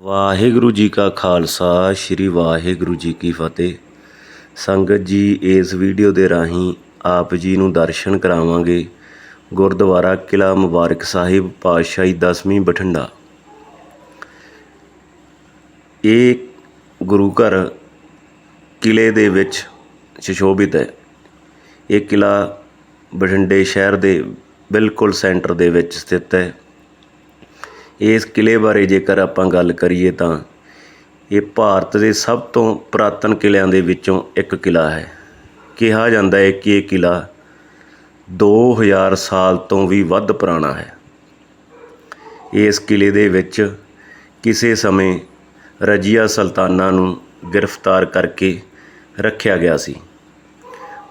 ਵਾਹਿਗੁਰੂ ਜੀ ਕਾ ਖਾਲਸਾ, ਸ੍ਰੀ ਵਾਹਿਗੁਰੂ ਜੀ ਕੀ ਫਤਿਹ। ਸੰਗਤ ਜੀ, ਇਸ ਵੀਡੀਓ ਦੇ ਰਾਹੀਂ ਆਪ ਜੀ ਨੂੰ ਦਰਸ਼ਨ ਕਰਾਵਾਂਗੇ ਗੁਰਦੁਆਰਾ ਕਿਲਾ ਮੁਬਾਰਕ ਸਾਹਿਬ, ਪਾਤਸ਼ਾਹੀ ਦਸਵੀਂ ਬਠਿੰਡਾ। ਇਹ ਗੁਰੂ ਘਰ ਕਿਲੇ ਦੇ ਵਿੱਚ ਸੁਸ਼ੋਭਿਤ ਹੈ। ਇਹ ਕਿਲਾ ਬਠਿੰਡੇ ਸ਼ਹਿਰ ਦੇ ਬਿਲਕੁਲ ਸੈਂਟਰ ਦੇ ਵਿੱਚ ਸਥਿਤ ਹੈ। ਇਸ ਕਿਲ੍ਹੇ ਬਾਰੇ ਜੇਕਰ ਆਪਾਂ ਗੱਲ ਕਰੀਏ ਤਾਂ ਇਹ ਭਾਰਤ ਦੇ ਸਭ ਤੋਂ ਪੁਰਾਤਨ ਕਿਲ੍ਹਿਆਂ ਦੇ ਵਿੱਚੋਂ ਇੱਕ ਕਿਲ੍ਹਾ ਹੈ। ਕਿਹਾ ਜਾਂਦਾ ਹੈ ਕਿ ਇਹ ਕਿਲ੍ਹਾ ਦੋ ਹਜ਼ਾਰ ਸਾਲ ਤੋਂ ਵੀ ਵੱਧ ਪੁਰਾਣਾ ਹੈ। ਇਸ ਕਿਲ੍ਹੇ ਦੇ ਵਿੱਚ ਕਿਸੇ ਸਮੇਂ ਰਜੀਆ ਸੁਲਤਾਨਾ ਨੂੰ ਗ੍ਰਿਫਤਾਰ ਕਰਕੇ ਰੱਖਿਆ ਗਿਆ ਸੀ।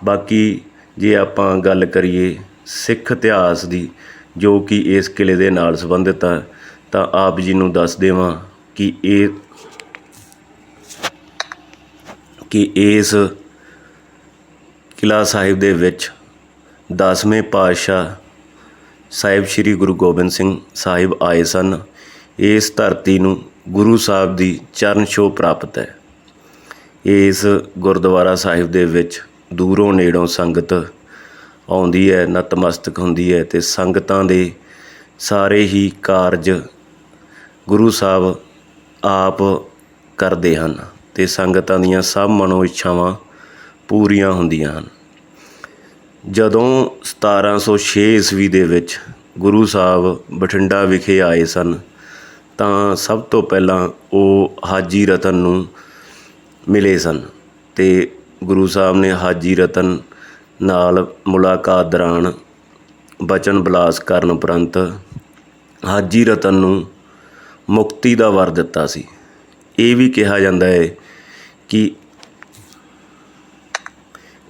ਬਾਕੀ ਜੇ ਆਪਾਂ ਗੱਲ ਕਰੀਏ ਸਿੱਖ ਇਤਿਹਾਸ ਦੀ, ਜੋ ਕਿ ਇਸ ਕਿਲ੍ਹੇ ਦੇ ਨਾਲ ਸੰਬੰਧਿਤ ਹੈ ਤਾਂ ਆਪ ਜੀ ਨੂੰ ਦੱਸ ਦੇਵਾਂ ਕਿ ਇਹ ਕਿ ਇਸ ਕਿਲਾ ਸਾਹਿਬ ਦੇ ਵਿੱਚ ਦਸਵੇਂ ਪਾਤਸ਼ਾਹ ਸਾਹਿਬ ਸ੍ਰੀ ਗੁਰੂ ਗੋਬਿੰਦ ਸਿੰਘ ਸਾਹਿਬ ਆਏ ਸਨ। ਇਸ ਧਰਤੀ ਨੂੰ ਗੁਰੂ ਸਾਹਿਬ ਦੀ ਚਰਨ ਛੋਹ ਪ੍ਰਾਪਤ ਹੈ। ਇਸ ਗੁਰਦੁਆਰਾ ਸਾਹਿਬ ਦੇ ਵਿੱਚ ਦੂਰੋਂ ਨੇੜੋਂ ਸੰਗਤ ਆਉਂਦੀ ਹੈ, ਨਤਮਸਤਕ ਹੁੰਦੀ ਹੈ ਤੇ ਸੰਗਤਾਂ ਦੇ ਸਾਰੇ ਹੀ ਕਾਰਜ ਗੁਰੂ ਸਾਹਿਬ ਆਪ ਕਰਦੇ ਹਨ ਅਤੇ ਸੰਗਤਾਂ ਦੀਆਂ ਸਭ ਮਨੋ ਇੱਛਾਵਾਂ ਪੂਰੀਆਂ ਹੁੰਦੀਆਂ ਹਨ। ਜਦੋਂ 1706 ਈਸਵੀ ਦੇ ਵਿੱਚ ਗੁਰੂ ਸਾਹਿਬ ਬਠਿੰਡਾ ਵਿਖੇ ਆਏ ਸਨ, ਤਾਂ ਸਭ ਤੋਂ ਪਹਿਲਾਂ ਉਹ ਹਾਜੀ ਰਤਨ ਨੂੰ ਮਿਲੇ ਸਨ ਤੇ ਗੁਰੂ ਸਾਹਿਬ ਨੇ ਹਾਜੀ ਰਤਨ ਨਾਲ ਮੁਲਾਕਾਤ ਦੌਰਾਨ ਬਚਨ ਬਲਾਸ ਕਰਨ ਉਪਰੰਤ ਹਾਜੀ ਰਤਨ ਨੂੰ ਮੁਕਤੀ ਦਾ ਵਰ ਦਿੱਤਾ ਸੀ। ਇਹ ਵੀ ਕਿਹਾ ਜਾਂਦਾ ਹੈ ਕਿ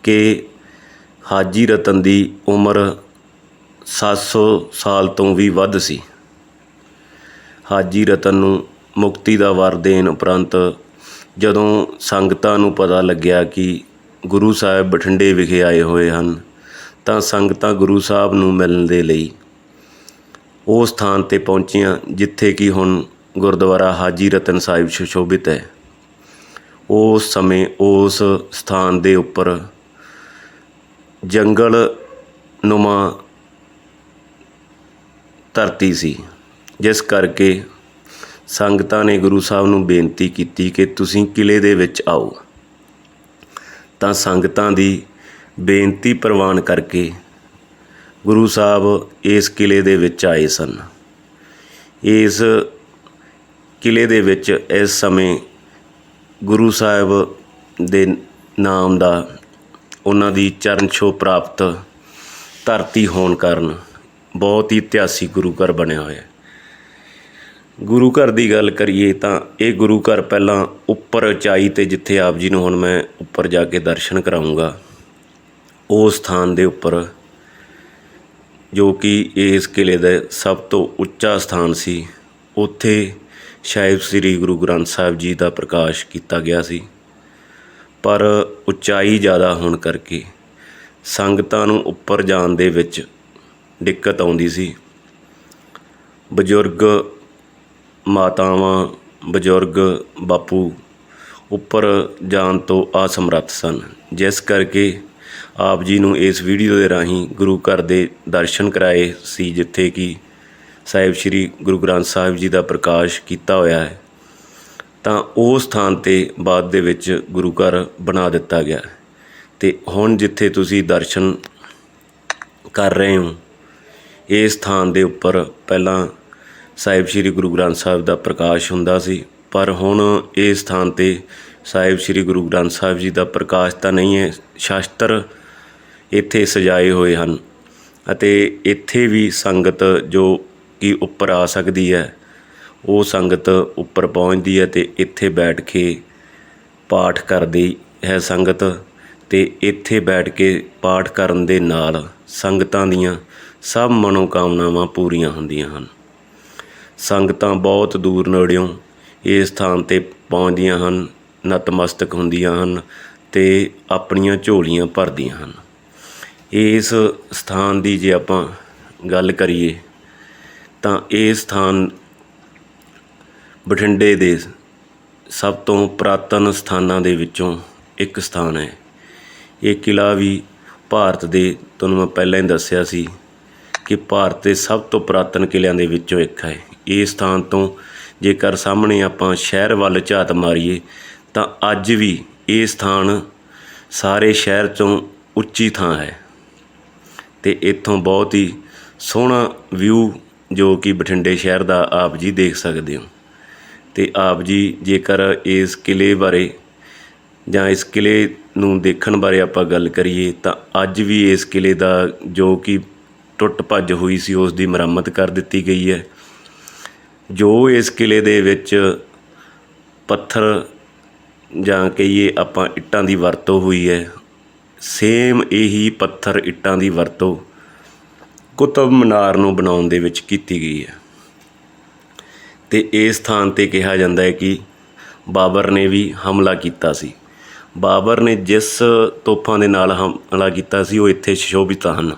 ਕਿ ਹਾਜੀ ਰਤਨ ਦੀ ਉਮਰ 700 ਸਾਲ ਤੋਂ ਵੀ ਵੱਧ ਸੀ। ਹਾਜੀ ਰਤਨ ਨੂੰ ਮੁਕਤੀ ਦਾ ਵਰ ਦੇਣ ਉਪਰੰਤ ਜਦੋਂ ਸੰਗਤਾਂ ਨੂੰ ਪਤਾ ਲੱਗਿਆ ਕਿ ਗੁਰੂ ਸਾਹਿਬ ਬਠਿੰਡੇ ਵਿਖੇ ਆਏ ਹੋਏ ਹਨ, ਤਾਂ ਸੰਗਤਾਂ ਗੁਰੂ ਸਾਹਿਬ ਨੂੰ ਮਿਲਣ ਦੇ ਲਈ ਉਹ ਸਥਾਨ ਤੇ ਪਹੁੰਚੀਆਂ ਜਿੱਥੇ ਕਿ ਹੁਣ ਗੁਰਦੁਆਰਾ ਹਾਜੀ ਰਤਨ ਸਾਹਿਬ ਸੁਸ਼ੋਭਿਤ ਹੈ। ਉਸ ਸਮੇਂ ਉਸ ਸਥਾਨ ਦੇ ਉੱਪਰ ਜੰਗਲ ਨੁਮਾ ਧਰਤੀ ਸੀ। ਜਿਸ ਕਰਕੇ ਸੰਗਤਾਂ ਨੇ ਗੁਰੂ ਸਾਹਿਬ ਨੂੰ ਬੇਨਤੀ ਕੀਤੀ ਕਿ ਤੁਸੀਂ ਕਿਲੇ ਦੇ ਵਿੱਚ ਆਓ। ਤਾਂ ਸੰਗਤਾਂ ਦੀ ਬੇਨਤੀ ਪ੍ਰਵਾਨ ਕਰਕੇ ਗੁਰੂ ਸਾਹਿਬ ਇਸ ਕਿਲੇ ਦੇ ਵਿੱਚ ਆਏ ਸਨ। ਇਸ ਕਿਲੇ ਦੇ ਵਿੱਚ ਇਸ ਸਮੇਂ ਗੁਰੂ ਸਾਹਿਬ ਦੇ ਨਾਮ ਦਾ ਉਹਨਾਂ ਦੀ ਚਰਨ ਛੋਹ ਪ੍ਰਾਪਤ ਧਰਤੀ ਹੋਣ ਕਾਰਨ ਬਹੁਤ ਹੀ ਇਤਿਹਾਸਿਕ ਗੁਰੂ ਘਰ ਬਣਿਆ ਹੋਇਆ। ਹੈ ਗੁਰੂ ਘਰ ਦੀ ਗੱਲ ਕਰੀਏ ਤਾਂ ਇਹ ਗੁਰੂ ਘਰ ਪਹਿਲਾਂ ਉੱਪਰ ਉਚਾਈ ਤੇ ਜਿੱਥੇ ਆਪ ਜੀ ਨੂੰ ਹੁਣ ਮੈਂ ਉੱਪਰ ਜਾ ਕੇ ਦਰਸ਼ਨ ਕਰਾਉਂਗਾ ਉਸ ਸਥਾਨ ਦੇ ਉੱਪਰ ਜੋ ਕਿ ਇਸ ਕਿਲ੍ਹੇ ਦਾ ਸਭ ਤੋਂ ਉੱਚਾ ਸਥਾਨ ਸੀ, ਉੱਥੇ ਸ਼ਾਇਦ ਸ੍ਰੀ ਗੁਰੂ ਗ੍ਰੰਥ ਸਾਹਿਬ ਜੀ ਦਾ ਪ੍ਰਕਾਸ਼ ਕੀਤਾ ਗਿਆ ਸੀ। ਪਰ ਉਚਾਈ ਜ਼ਿਆਦਾ ਹੋਣ ਕਰਕੇ ਸੰਗਤਾਂ ਨੂੰ ਉੱਪਰ ਜਾਣ ਦੇ ਵਿੱਚ ਦਿੱਕਤ ਆਉਂਦੀ ਸੀ। ਬਜ਼ੁਰਗ ਮਾਤਾਵਾਂ, ਬਜ਼ੁਰਗ ਬਾਪੂ ਉੱਪਰ ਜਾਣ ਤੋਂ ਅਸਮਰੱਥ ਸਨ, ਜਿਸ ਕਰਕੇ ਆਪ ਜੀ ਨੂੰ ਇਸ ਵੀਡੀਓ ਦੇ ਰਾਹੀਂ ਗੁਰੂ ਘਰ ਦੇ ਦਰਸ਼ਨ ਕਰਾਏ ਸੀ, ਜਿੱਥੇ ਕਿ ਸਾਹਿਬ ਸ੍ਰੀ ਗੁਰੂ ਗ੍ਰੰਥ ਸਾਹਿਬ ਜੀ ਦਾ ਪ੍ਰਕਾਸ਼ ਕੀਤਾ ਹੋਇਆ ਹੈ, ਤਾਂ ਉਸ ਸਥਾਨ ਤੇ ਬਾਅਦ ਦੇ ਵਿੱਚ ਗੁਰੂ ਘਰ ਬਣਾ ਦਿੱਤਾ ਗਿਆ ਤੇ ਹੁਣ ਜਿੱਥੇ ਤੁਸੀਂ ਦਰਸ਼ਨ ਕਰ ਰਹੇ ਹੋ ਇਸ ਸਥਾਨ ਦੇ ਉੱਪਰ ਪਹਿਲਾਂ ਸਾਹਿਬ ਸ੍ਰੀ ਗੁਰੂ ਗ੍ਰੰਥ ਸਾਹਿਬ ਦਾ ਪ੍ਰਕਾਸ਼ ਹੁੰਦਾ ਸੀ, ਪਰ ਹੁਣ ਇਸ ਸਥਾਨ ਤੇ ਸਾਹਿਬ ਸ੍ਰੀ ਗੁਰੂ ਗ੍ਰੰਥ ਸਾਹਿਬ ਜੀ ਦਾ ਪ੍ਰਕਾਸ਼ ਤਾਂ ਨਹੀਂ ਹੈ ਸ਼ਾਸਤਰ ਇੱਥੇ ਸਜਾਏ ਹੋਏ ਹਨ ਅਤੇ ਇੱਥੇ ਵੀ ਸੰਗਤ ਜੋ ਕਿ ਉੱਪਰ ਆ ਸਕਦੀ ਹੈ, ਉਹ ਸੰਗਤ ਉੱਪਰ ਪਹੁੰਚਦੀ ਹੈ ਤੇ ਇੱਥੇ ਬੈਠ ਕੇ ਪਾਠ ਕਰਦੀ ਹੈ ਸੰਗਤ ਤੇ ਇੱਥੇ ਬੈਠ ਕੇ ਪਾਠ ਕਰਨ ਦੇ ਨਾਲ ਸੰਗਤਾਂ ਦੀਆਂ ਸਭ ਮਨੋਕਾਮਨਾਵਾਂ ਪੂਰੀਆਂ ਹੁੰਦੀਆਂ ਹਨ। ਸੰਗਤਾਂ ਬਹੁਤ ਦੂਰ ਨੇੜਿਓਂ ਇਸ ਸਥਾਨ ਤੇ ਪਹੁੰਚਦੀਆਂ ਹਨ, ਨਤਮਸਤਕ ਹੁੰਦੀਆਂ ਹਨ ਤੇ ਆਪਣੀਆਂ ਝੋਲੀਆਂ ਭਰਦੀਆਂ ਹਨ। ਇਸ ਸਥਾਨ ਦੀ ਜੇ ਆਪਾਂ ਗੱਲ ਕਰੀਏ, ਤਾਂ ਇਹ ਸਥਾਨ ਬਠਿੰਡੇ ਦੇ ਸਭ ਤੋਂ ਪੁਰਾਤਨ ਸਥਾਨਾਂ ਦੇ ਵਿੱਚੋਂ ਇੱਕ ਸਥਾਨ ਹੈ। ਇਹ ਕਿਲ੍ਹਾ ਵੀ ਭਾਰਤ ਦੇ, ਤੁਹਾਨੂੰ ਮੈਂ ਪਹਿਲਾਂ ਹੀ ਦੱਸਿਆ ਸੀ ਕਿ ਭਾਰਤ ਦੇ ਸਭ ਤੋਂ ਪੁਰਾਤਨ ਕਿਲ੍ਹਿਆਂ ਦੇ ਵਿੱਚੋਂ ਇੱਕ ਹੈ। ਇਹ ਸਥਾਨ ਤੋਂ ਜੇਕਰ ਸਾਹਮਣੇ ਆਪਾਂ ਸ਼ਹਿਰ ਵੱਲ ਝਾਤ ਮਾਰੀਏ, ਤਾਂ ਅੱਜ ਵੀ ਇਹ ਸਥਾਨ ਸਾਰੇ ਸ਼ਹਿਰ 'ਚੋਂ ਉੱਚੀ ਥਾਂ ਹੈ ਅਤੇ ਇੱਥੋਂ ਬਹੁਤ ਹੀ ਸੋਹਣਾ ਵਿਊ ਜੋ ਕਿ ਬਠਿੰਡੇ ਸ਼ਹਿਰ ਦਾ ਆਪ ਜੀ ਦੇਖ ਸਕਦੇ ਹੋ। ਅਤੇ ਆਪ ਜੀ ਜੇਕਰ ਇਸ ਕਿਲ੍ਹੇ ਬਾਰੇ ਜਾਂ ਇਸ ਕਿਲ੍ਹੇ ਨੂੰ ਦੇਖਣ ਬਾਰੇ ਆਪਾਂ ਗੱਲ ਕਰੀਏ ਤਾਂ ਅੱਜ ਵੀ ਇਸ ਕਿਲ੍ਹੇ ਦਾ ਜੋ ਕਿ ਟੁੱਟ ਭੱਜ ਹੋਈ ਸੀ, ਉਸ ਦੀ ਮੁਰੰਮਤ ਕਰ ਦਿੱਤੀ ਗਈ ਹੈ। ਜੋ ਇਸ ਕਿਲ੍ਹੇ ਦੇ ਵਿੱਚ ਪੱਥਰ ਜਾਂ ਕਹੀਏ ਆਪਾਂ ਇੱਟਾਂ ਦੀ ਵਰਤੋਂ ਹੋਈ ਹੈ ਸੇਮ ਇਹੀ ਪੱਥਰ ਇੱਟਾਂ ਦੀ ਵਰਤੋਂ ਕੁਤਬ ਮਨਾਰ ਨੂੰ ਬਣਾਉਣ ਦੇ ਵਿੱਚ ਕੀਤੀ ਗਈ ਹੈ। ਤੇ ਇਸ ਸਥਾਨ ਤੇ ਕਿਹਾ ਜਾਂਦਾ ਹੈ ਕਿ ਬਾਬਰ ਨੇ ਵੀ ਹਮਲਾ ਕੀਤਾ ਸੀ। ਬਾਬਰ ਨੇ ਜਿਸ ਤੋਪਾਂ ਦੇ ਨਾਲ ਹਮਲਾ ਕੀਤਾ ਸੀ, ਉਹ ਇੱਥੇ ਸ਼ੋਭਿਤ ਹਨ।